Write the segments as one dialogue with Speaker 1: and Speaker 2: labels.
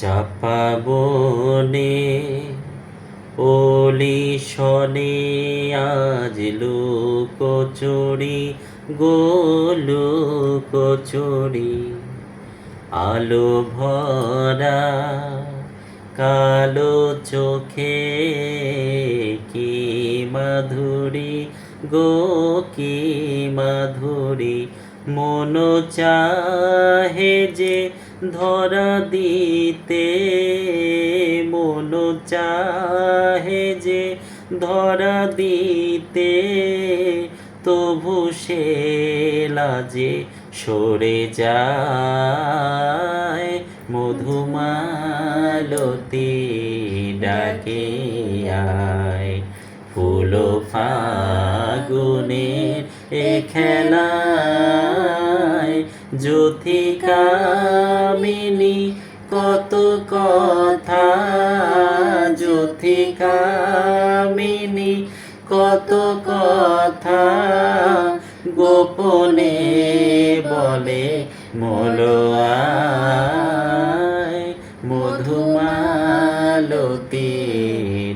Speaker 1: চাপা বনে ওলি শনে আজ লুকোচুরি গোলু কচুরি আলো ভরা, কালো চোখে কি মাধুরী, গো কি মাধুরী। মন চাহে যে ধরা দিতে মন চাহে যে ধরা দিতে, তবু সে লাজে সরে যায়। মধুমালতি ডাকে আয়, ফুল ফাগুনের এ খেলায় জ্যোতিকামিনী কত কথা, জ্যোতিকামিনী কত কথা গোপনে বলে, মলোয়ায় মধুমালতি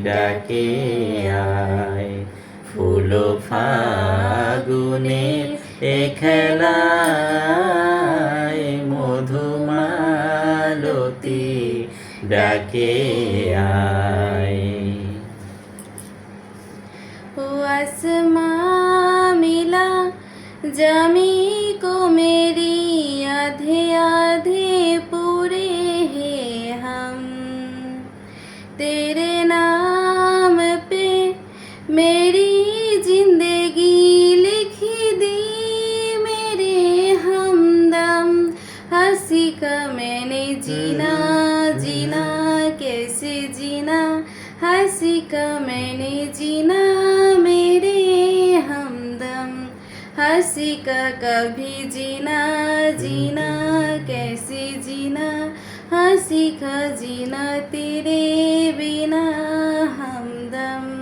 Speaker 1: ডাকে আয় ফুল ফাগুনের এ খেলায় মধুমালতি ডাকে আয়
Speaker 2: ओ आसमां मिला जमी को मेरी आधे आधे पूरे हैं हम तेरे नाम पे मेरी हंसी का कभी जीना जीना कैसे जीना हंसी का जीना तेरे बिना हमदम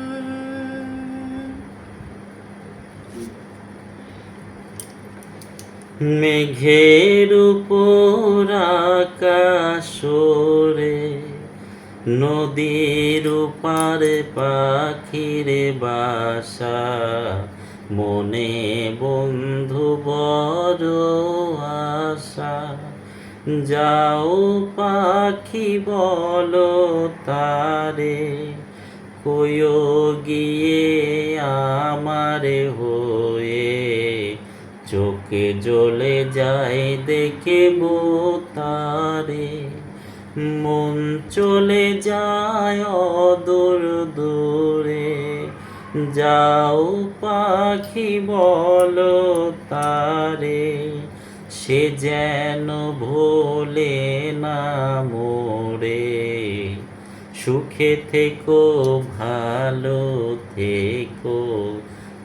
Speaker 1: মেঘের উপর আকাশরে নদীর পারে পাখির বাসা মনে বন্ধু বড় আশা, যাও পাখি বলো তারে কয়ো গিয়ে আমারে হয়ে, চোখে জ্বলে যায় দেখে তারে। মন চলে যায় অদূর দূরে যাও পাখি, বল তারে, সে যেন ভোলে না মোরে। সুখে থেকো, ভালো থেকো,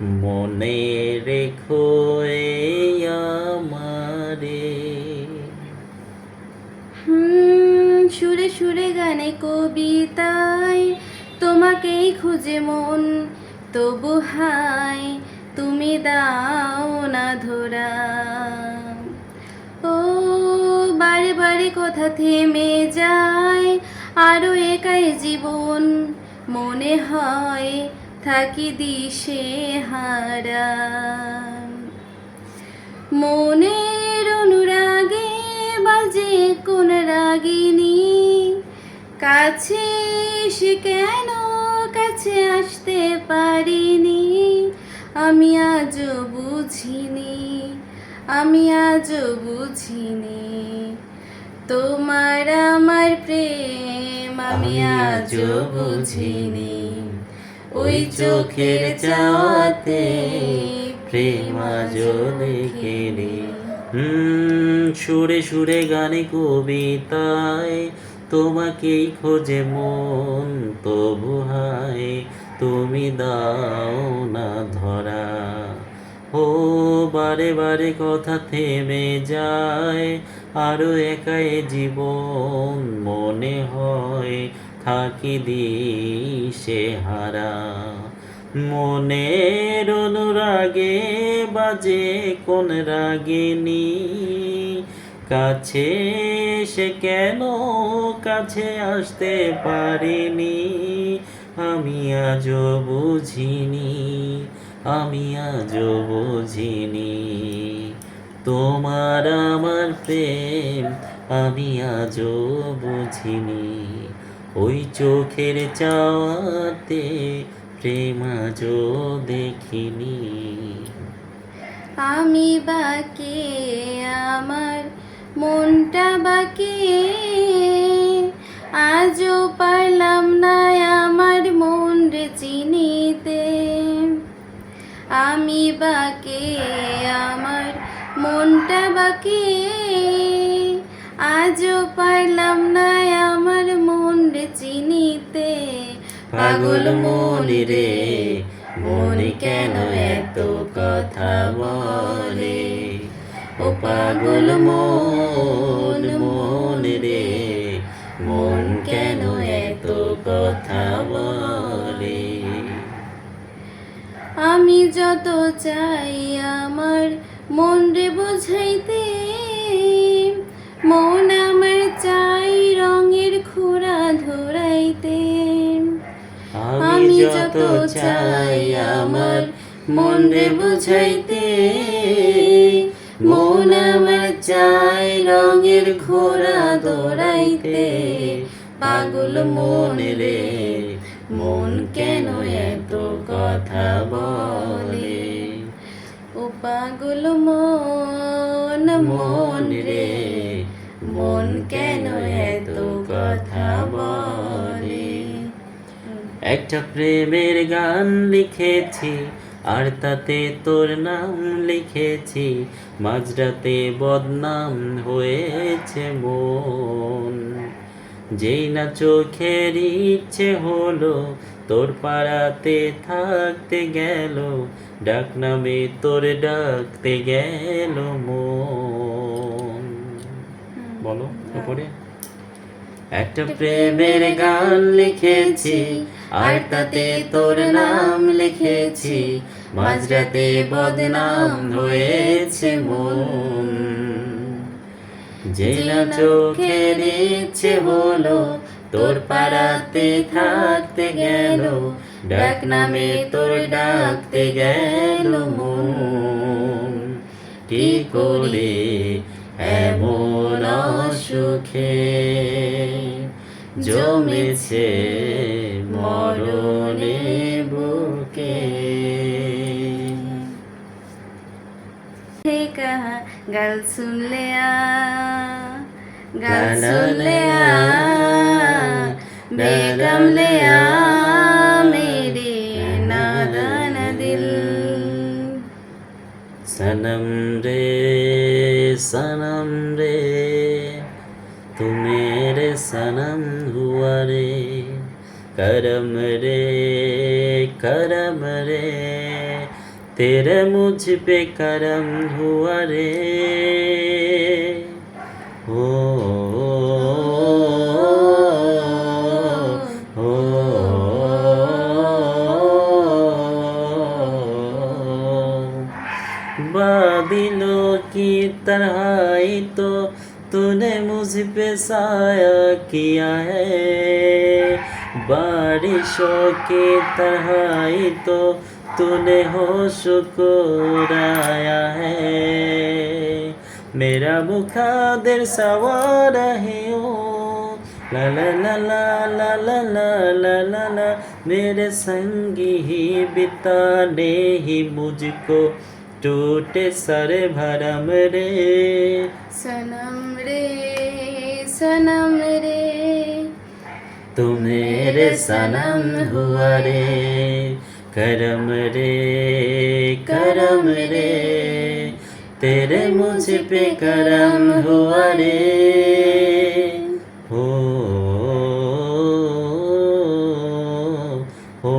Speaker 1: মনে রেখো আমারে।
Speaker 2: সুরে সুরে গানে কবিতায় তোমাকেই খুঁজে মন। তবু হাই, তুমি দাও না ধরা। ও, বারে বারে কথা থেমে যায়, আরও একাই জীবন মনে হয়, থাকি দিশে হারা। মনের অনুরাগে বাজে কোন রাগিনী, কাছে সে কেন কাছে আসতে পারিনি আমি আজও বুঝিনি আমি আজও বুঝিনি। তোমার আমার প্রেম আমি আজও বুঝিনি। ওই চোখের চাওয়াতে
Speaker 1: প্রেম লেখেনি। হুম সুরে সুরে গানে কবিতায় তোমাকেই খোঁজে মন তবু হায়। তুমি দাও না ধরা। ও, বারে বারে কথা থেমে যায়, আরও একাই জীবন মনে হয়, থাকি দিশে হারা। মনের অনুরাগে বাজে কোন রাগিনী, কাছে সে কেন কাছে আসতে পারিনি? আমি আজও বুঝিনি, আমি আজও বুঝিনি। তোমার আমার প্রেম আমি আজ বুঝিনি। ওই চোখের চাওয়াতে প্রেম আজও দেখিনি।
Speaker 2: আমি বাকে, আমার মনটা বাকে, আজও পারলাম না আমি বাকে, আমার মনটা বাকে। আজও পাইলাম না আমার মন রে চিনিতে।
Speaker 1: পাগল মনে রে মন কেন এত কথা বলে? ও পাগল মন মন রে মন কেন এত কথা বলে?
Speaker 2: আমি যত চাই আমার মন রে বোঝাইতে মন আমার চাই রঙের খোরা ধরাইতে।
Speaker 1: আমি যত চাই আমার মন রে বুঝাইতে মন আমার চাই রঙের ঘোড়া দৌড়াইতে পাগল মন রে মন কেন এত কথা বলে?
Speaker 2: ও মন
Speaker 1: মন রে, মন কেন এত কথা বলে? একটা প্রেমের গান লিখেছি, আর তাতে তোর নাম লিখেছি, মাঝরাতে বদনাম হয়েছে মন। যেই না চোখের ইচ্ছে হলো তোর পাড়াতে থাকতে গেল ডাক নামে তোর ডাকতে গেল মন। বলো তারপরে একটা প্রেমের গান লিখেছি আর তাতে তোর নাম লিখেছি। মাঝরাতে বদনাম হয়েছে মন। যেন চোখে ইচ্ছে হলো, তোর পাড়াতে থাকতে গেল, ডাক নামে তোর ডাকতে গেল কি করে এমন সুখে জমেছে মরণে বুকে?
Speaker 2: গাল শুনলে আ गाल
Speaker 1: ला
Speaker 2: आ बेगम
Speaker 1: ले
Speaker 2: आ मेरे नादान दिल।
Speaker 1: सनम रे सनम रे, तू मेरे सनम हुआ रे। करम रे करम रे, तेरे मुझ पे करम हुआ रे। बादलों की तरह ही तो तूने मुझ पे साया किया है बारिशों की तरह ही तो तूने होश को उड़ाया है मेरा मुखादिर सवार है। ओ ला ला ला ला ला ला ला ला ला ला। मेरे संगी ही बिताने ही मुझको टूटे सर भरम रे।
Speaker 2: सनम रे सनम रे।
Speaker 1: तू मेरे सनम हुआ रे। करम रे करम रे। तेरे मुझ पे करम हुआ रे हो हो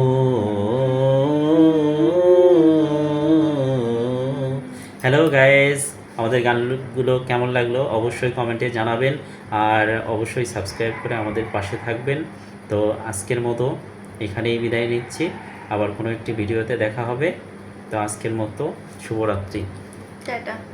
Speaker 1: হ্যালো গাইস আমাদের গানগুলো কেমন লাগলো অবশ্যই কমেন্টে জানাবেন আর অবশ্যই সাবস্ক্রাইব করে আমাদের পাশে থাকবেন তো আজকের মতো এখানেই বিদায় নিচ্ছি আবার কোনো একটি ভিডিওতে দেখা হবে তো আজকের মতো শুভরাত্রি
Speaker 2: টাটা।